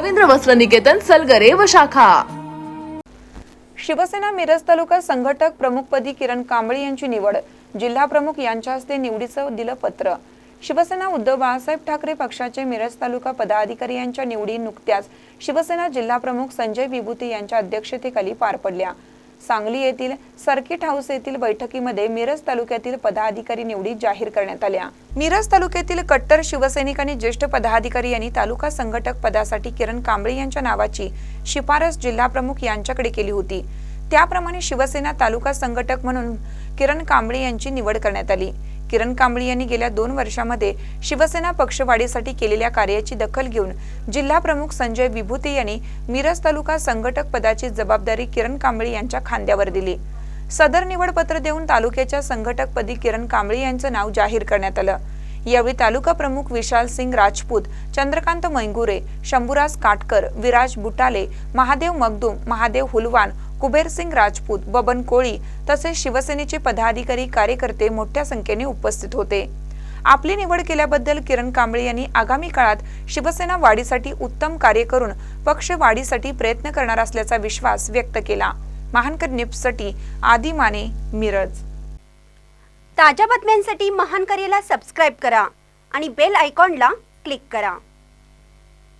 रवींद्र वस्त्र निकेतन सलगरे व शाखा. शिवसेना मिरज तालुका संघटक प्रमुखपदी किरण कांबळे यांची निवड. जिल्हा प्रमुख यांच्या हस्ते निवडीचं दिलं पत्र. शिवसेना उद्धव बाळासाहेब ठाकरे पक्षाचे मिरज तालुका पदाधिकारी यांच्या निवडी नुकत्याच शिवसेना जिल्हा प्रमुख संजय विभूती यांच्या अध्यक्षतेखाली पार पडल्या. सांगली येथील सर्किट हाऊस येथील बैठकीमध्ये मिरज तालुक्यातील पदाधिकारी निवडी जाहीर करण्यात आल्या. मिरज तालुक्यातील कट्टर शिवसैनिक आणि ज्येष्ठ पदाधिकारी यांनी तालुका संघटक पदासाठी किरण कांबळे यांच्या नावाची शिफारस जिल्हा प्रमुख यांच्याकडे केली होती. त्याप्रमाणे शिवसेना तालुका संघटक म्हणून किरण कांबळे यांची निवड करण्यात आली. किरण कांबळी यांनी गेल्या दोन वर्षामध्ये शिवसेना पक्षवाढीसाठी केलेल्या कार्याची दखल घेऊन जिल्हा प्रमुख संजय विभूते यांनी मिरज तालुका संघटक पदाची जबाबदारी किरण कांबळे यांच्या खांद्यावर दिली. सदर निवडपत्र देऊन तालुक्याच्या संघटकपदी किरण कांबळे यांचं नाव जाहीर करण्यात आलं. यावेळी तालुका प्रमुख विशाल सिंग राजपूत चंद्रकांत मैंगुरे शंभुराज काटकर विराज बुटाले महादेव मगदूम महादेव हुलवान कुबेरसिंग राजपूत बबन कोळी तसेच शिवसेनेचे पदाधिकारी कार्यकर्ते मोठ्या संख्येने उपस्थित होते. आपली निवड केल्याबद्दल किरण कांबळे यांनी आगामी काळात शिवसेना वाढीसाठी उत्तम कार्य करून पक्ष वाढीसाठी प्रयत्न करणार असल्याचा विश्वास व्यक्त केला. महानकर निप्ससाठी आदी माने मिरज. ताज्या बातम्यांसाठी महानकरेला सबस्क्राईब करा आणि बेल आयकॉनला क्लिक करा.